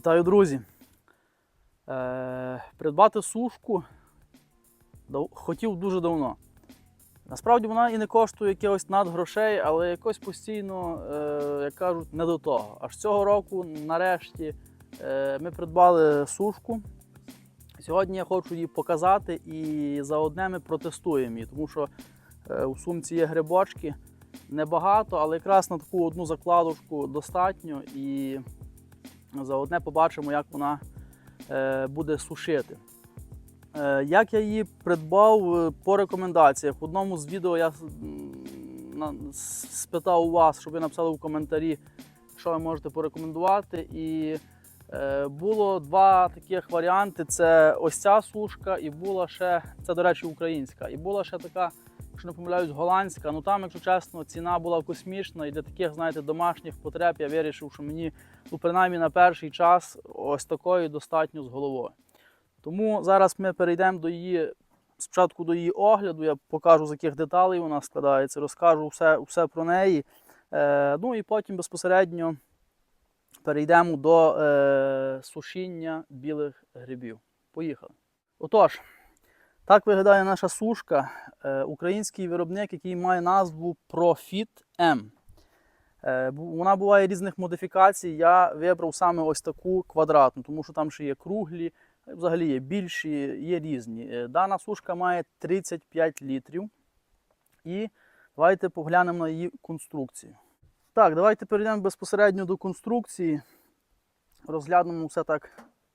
Вітаю, друзі! Е, придбати сушку хотів дуже давно. Насправді вона і не коштує якихось надгрошей, але якось постійно, е, як кажуть, не до того. Аж цього року, нарешті, е, ми придбали сушку. Сьогодні я хочу її показати і заодне ми протестуємо її, тому що е, у сумці є грибочки. Небагато, але якраз на таку одну закладочку достатньо. І заодне побачимо, як вона е, буде сушити. Е, як я її придбав е, по рекомендаціях. В одному з відео я спитав у вас, щоб ви написали в коментарі, що ви можете порекомендувати. І було два таких варіанти: це ось ця сушка, і була ще, це, до речі, українська. І була ще така, якщо не помиляюсь, голландська. Ну там, якщо чесно, ціна була космічна. І для таких, знаєте, домашніх потреб я вирішив, що мені ну, принаймні на перший час ось такої достатньо з головою. Тому зараз ми перейдемо до її, спочатку до її огляду, я покажу, з яких деталей вона складається, розкажу все, все про неї. Е, ну і потім безпосередньо перейдемо до е, сушіння білих грибів. Поїхали. Отож, так виглядає наша сушка. Е, український виробник, який має назву Profit M. Е, Вона буває різних модифікацій. Я вибрав саме ось таку квадратну, тому що там ще є круглі, взагалі є більші, є різні. Е, Дана сушка має 35 літрів. І давайте поглянемо на її конструкцію. Так, давайте перейдемо безпосередньо до конструкції. Розглянемо все так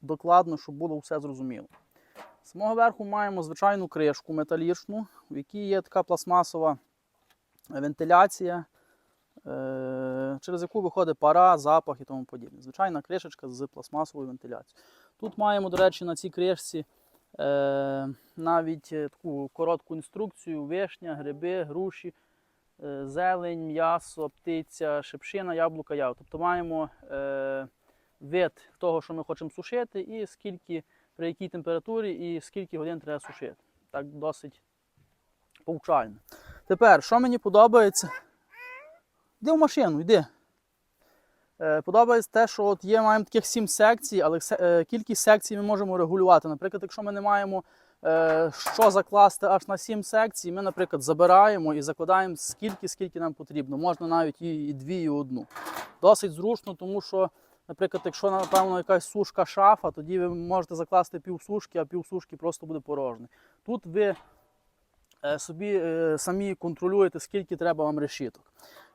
докладно, щоб було все зрозуміло. З самого верху маємо звичайну кришку металічну, в якій є така пластмасова вентиляція е, через яку виходить пара, запах і тому подібне. Звичайна кришечка з пластмасовою вентиляцією. Тут маємо, до речі, на цій кришці е, навіть е, таку коротку інструкцію: вишня, гриби, груші, е, зелень, м'ясо, птиця, шипшина, яблука, яв. Тобто маємо е, вид того, що ми хочемо сушити, і скільки, при якій температурі і скільки годин треба сушити. Так досить повчально. Тепер, що мені подобається, Йди в машину, йди. Е, подобається те, що от є, маємо таких сім секцій, але е, кількість секцій ми можемо регулювати. Наприклад, якщо ми не маємо е, що закласти аж на сім секцій, ми, наприклад, забираємо і закладаємо скільки, скільки нам потрібно. Можна навіть і дві, і одну. Досить зручно, тому що, наприклад, якщо, напевно, якась сушка шафа, тоді ви можете закласти пів сушки, а пів сушки просто буде порожнє. Тут ви е, собі е, самі контролюєте, скільки треба вам решіток.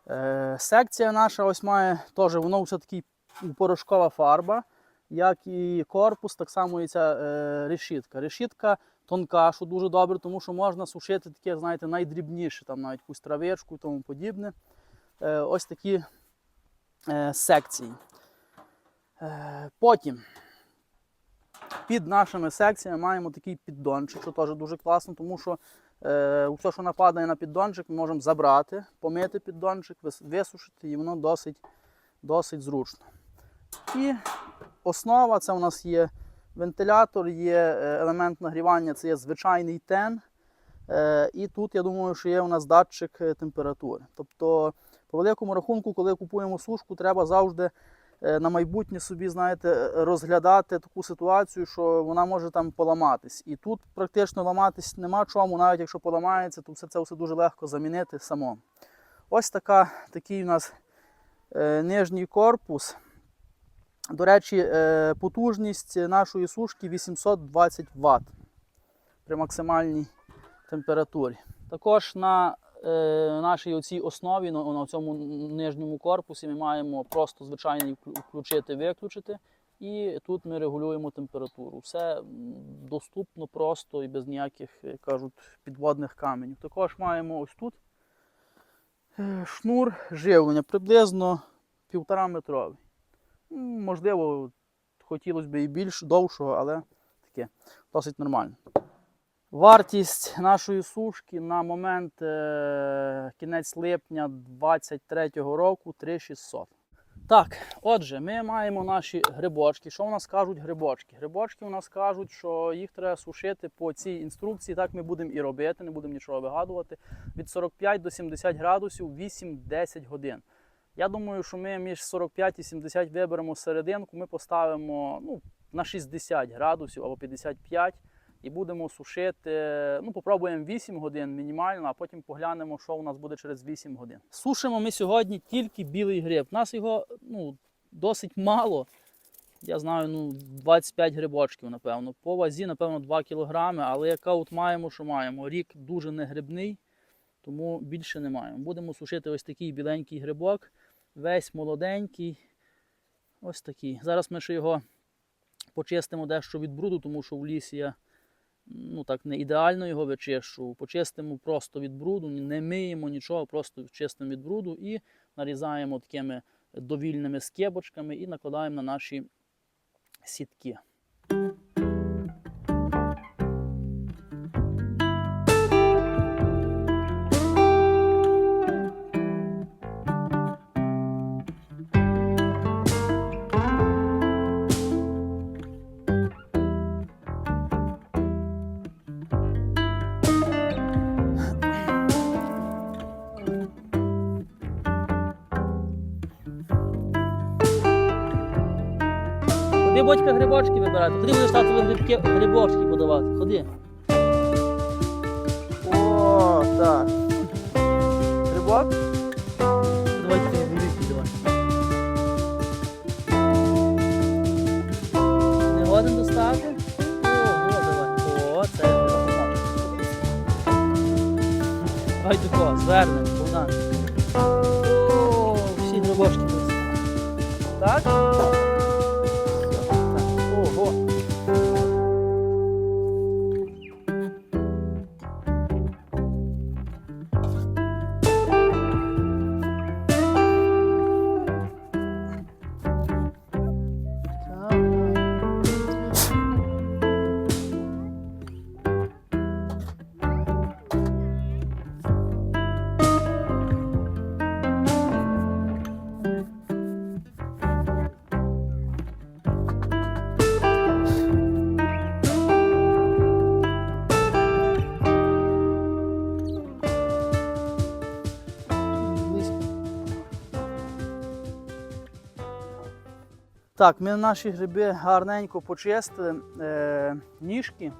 Е, Секція наша ось має теж, воно все таки порошкова фарба, як і корпус, так само і ця решітка. Решітка тонка, що дуже добре, тому що можна сушити таке, знаєте, найдрібніше, там навіть якусь травичку і тому подібне. Ось такі секції. Е, потім під нашими секціями маємо такий піддончик, що теж дуже класно, тому що е, все, що нападає на піддончик, ми можемо забрати, помити піддончик, висушити, і воно досить, досить зручно. І основа це у нас є вентилятор, є е, елемент нагрівання, це є звичайний тен. І тут, я думаю, що є у нас датчик температури. Тобто, по великому рахунку, коли купуємо сушку, треба завжди на майбутнє собі, знаєте, е, розглядати таку ситуацію, що вона може там поламатись. І тут практично ламатись нема чому, навіть якщо поламається, то все це все дуже легко замінити само. Ось така, такий у нас е, нижній корпус. До речі, е, потужність нашої сушки 820 Вт при максимальній температурі. Також на е, нашій оцій основі, на, на цьому нижньому корпусі, ми маємо просто звичайний включити-виключити. І тут ми регулюємо температуру. Все доступно просто і без ніяких, як кажуть, підводних каменів. Також маємо ось тут е, шнур живлення, приблизно півтора метровий. Можливо, хотілося б і більш довшого, але таке досить нормально. Вартість нашої сушки на момент е, кінець липня 2023 року 3600. Так, отже, ми маємо наші грибочки. Що у нас кажуть грибочки? Грибочки у нас кажуть, що їх треба сушити по цій інструкції. Так ми будемо і робити, не будемо нічого вигадувати. Від 45 до 70 градусів 8-10 годин. Я думаю, що ми між 45 і 70 виберемо серединку, ми поставимо ну, на 60 градусів або 55 і будемо сушити. Ну, попробуємо 8 годин мінімально, а потім поглянемо, що у нас буде через 8 годин. Сушимо ми сьогодні тільки білий гриб. У нас його ну, досить мало. Я знаю, ну, 25 грибочків, напевно. По вазі, напевно, 2 кілограми, але яка от маємо, що маємо. Рік дуже негрибний, тому більше не маємо. Будемо сушити ось такий біленький грибок, весь молоденький. Ось такий. Зараз ми ще його почистимо дещо від бруду, тому що в лісі я ну так не ідеально його вичищу. Почистимо просто від бруду, не миємо нічого, просто чистимо від бруду і нарізаємо такими довільними скибочками і накладаємо на наші сітки. Ходи, батька, грибочки вибирати. Ходи будеш татові грибки, грибочки подавати. Ходи. О, так. Грибок? Давайте давай. Не годен достати? О, о, давай. О, це грибок. Ай, тако, звернемо. О, всі грибочки. Так? Так, ми наші гриби гарненько почистили. Е, ніжки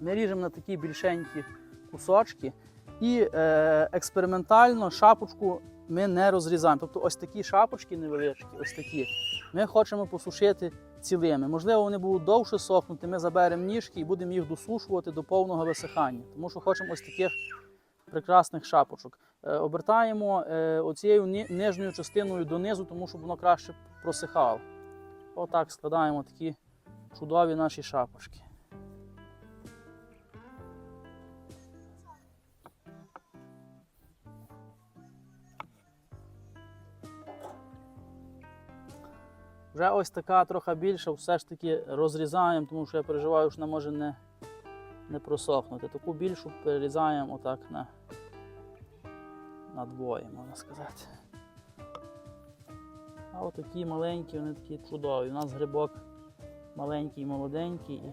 ми ріжемо на такі більшенькі кусочки. І е, експериментально шапочку ми не розрізаємо. Тобто ось такі шапочки невеличкі, ось такі, ми хочемо посушити цілими. Можливо, вони будуть довше сохнути, ми заберемо ніжки і будемо їх досушувати до повного висихання. Тому що хочемо ось таких прекрасних шапочок. Е, обертаємо е, оцією ни- нижньою частиною донизу, тому щоб воно краще просихало. Отак складаємо такі чудові наші шапочки. Вже ось така трохи більша, все ж таки розрізаємо, тому що я переживаю, що вона може не, не просохнути. Таку більшу перерізаємо отак на, на двоє, можна сказати. А отакі маленькі, вони такі чудові. У нас грибок маленький, молоденький і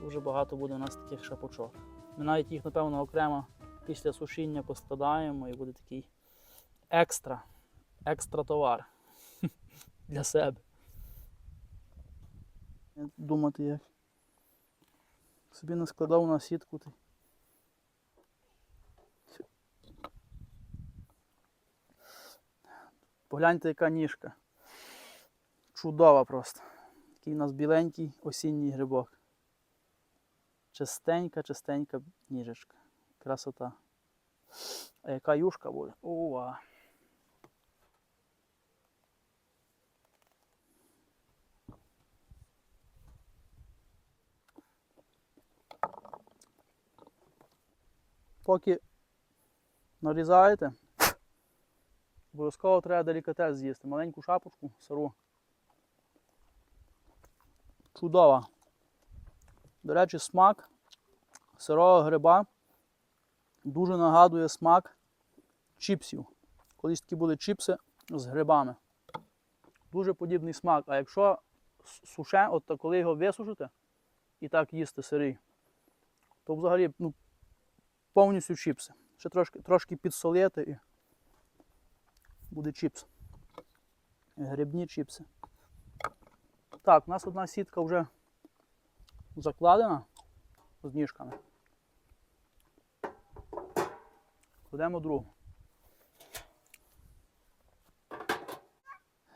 дуже багато буде у нас таких шапочок. Ми навіть їх, напевно, окремо після сушіння поскладаємо і буде такий екстра, екстра товар для себе. Думати як. Собі не складав на сітку. Погляньте, яка ніжка. Чудова просто. Такий у нас біленький осінній грибок. Чистенька, чистенька ніжечка. Красота. А яка юшка буде? Ова. Поки нарізаєте, Обов'язково треба делікатес з'їсти. Маленьку шапочку, сиру. Чудова. До речі, смак сирого гриба дуже нагадує смак чіпсів. Колись такі були чіпси з грибами. Дуже подібний смак. А якщо суше, от коли його висушите і так їсти сирий, то взагалі ну, повністю чіпси. Ще трошки, трошки підсолити буде чіпс. Грибні чіпси. Так, у нас одна сітка вже закладена з ніжками. Кладемо другу.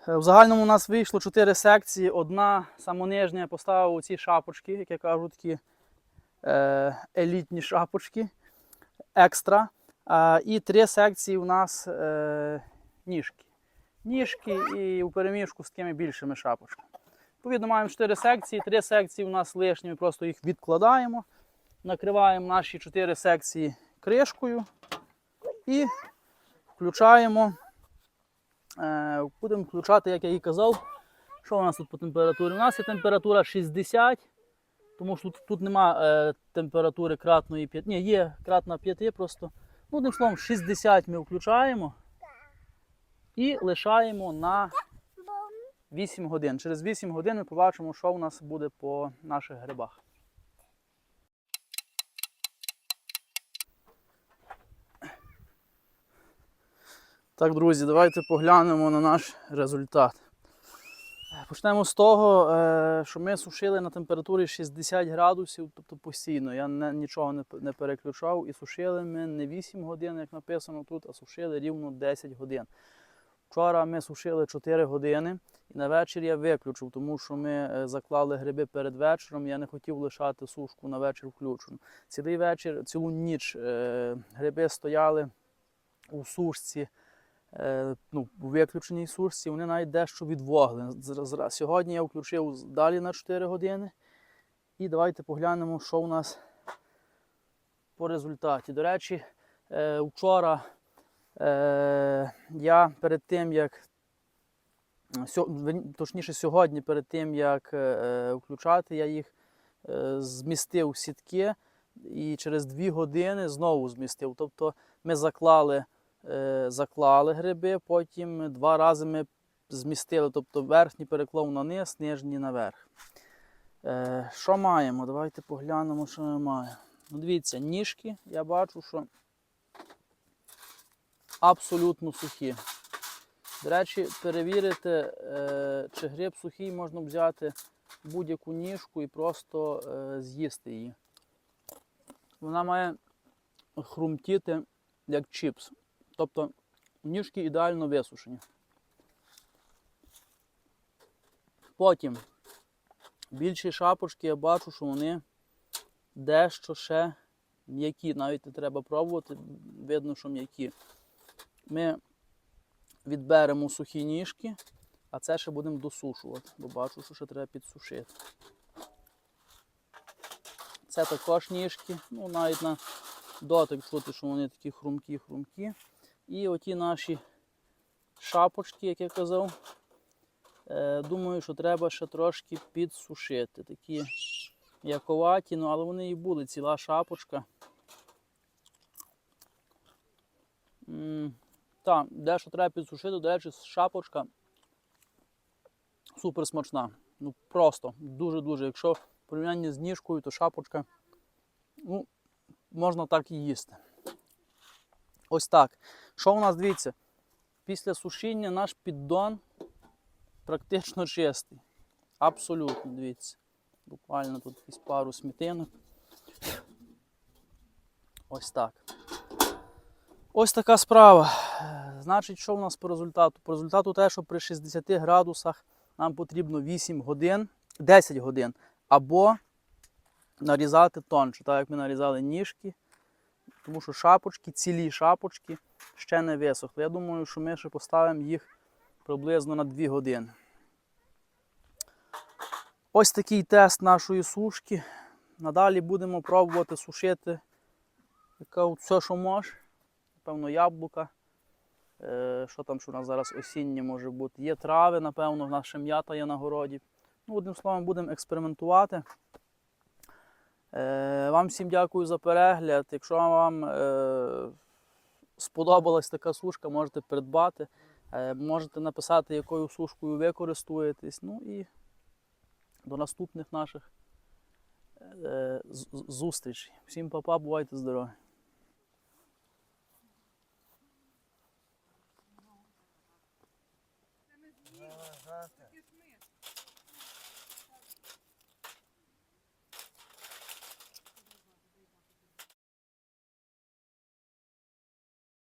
Е, В загальному у нас вийшло 4 секції. Одна самонижня я поставив оці шапочки, як я кажу, такі е, елітні шапочки, екстра. І три секції у нас е, ніжки. Ніжки і у переміжку з такими більшими шапочками. Відповідно, маємо 4 секції, 3 секції у нас лишні, ми просто їх відкладаємо, накриваємо наші 4 секції кришкою і включаємо. Е, будемо включати, як я і казав, що у нас тут по температурі? У нас є температура 60, тому що тут, тут нема е, температури кратної 5. Ні, є кратна 5 просто. Ну, одним словом, 60 ми включаємо і лишаємо на 8 годин. Через 8 годин ми побачимо, що у нас буде по наших грибах. Так, друзі, давайте поглянемо на наш результат. Почнемо з того, е, що ми сушили на температурі 60 градусів, тобто постійно. Я нічого не переключав і сушили ми не 8 годин, як написано тут, а сушили рівно 10 годин. Вчора ми сушили 4 години і на вечір я виключив, тому що ми е, заклали гриби перед вечором. Я не хотів лишати сушку на вечір включену. Цілий вечір, цілу ніч е, гриби стояли у сушці е, ну, у виключеній сушці, вони навіть дещо відвогли. Сьогодні я включив далі на 4 години. І давайте поглянемо, що у нас по результаті. До речі, вчора е, я перед тим, як точніше сьогодні, перед тим, як е, е, включати, я їх змістив в сітки і через 2 години знову змістив. Тобто ми заклали заклали гриби, потім два рази ми змістили, тобто верхній переклав на низ, нижній наверх. Що маємо? Давайте поглянемо, що ми маємо. Ну, дивіться, ніжки, я бачу, що абсолютно сухі. До речі, перевірити, е, чи гриб сухий, можна взяти будь-яку ніжку і просто е, з'їсти її. Вона має хрумтіти як чіпс. Тобто ніжки ідеально висушені. Потім більші шапочки я бачу, що вони дещо ще м'які. Навіть не треба пробувати, видно, що м'які. Ми відберемо сухі ніжки, а це ще будемо досушувати, бо бачу, що ще треба підсушити. Це також ніжки, ну навіть на дотик чути, що вони такі хрумкі-хрумкі. І оті наші шапочки, як я казав, е, думаю, що треба ще трошки підсушити. Такі яковаті, ну але вони і були, ціла шапочка. Так, дещо треба підсушити, до речі, шапочка супер смачна. Ну просто дуже-дуже. Якщо в порівнянні з ніжкою, то шапочка ну, можна так і їсти. Ось так. Що у нас дивіться? Після сушіння наш піддон практично чистий. Абсолютно, дивіться. Буквально тут якісь пару смітинок. Ось так. Ось така справа. Значить, що у нас по результату? По результату те, що при 60 градусах нам потрібно 8 годин, 10 годин, або нарізати тонше, так як ми нарізали ніжки, тому що шапочки, цілі шапочки ще не висохли. Я думаю, що ми ще поставимо їх приблизно на 2 години. Ось такий тест нашої сушки. Надалі будемо пробувати сушити все, що може. Напевно, яблука. Е, що там, що у нас зараз осіннє може бути? Є трави, напевно, нас м'ята є на городі. Ну, одним словом, будемо експериментувати. Е, Вам всім дякую за перегляд. Якщо вам е, сподобалась така сушка, можете придбати. Можете написати, якою сушкою ви користуєтесь. Ну і до наступних наших зустрічей. Всім па-па, бувайте здорові!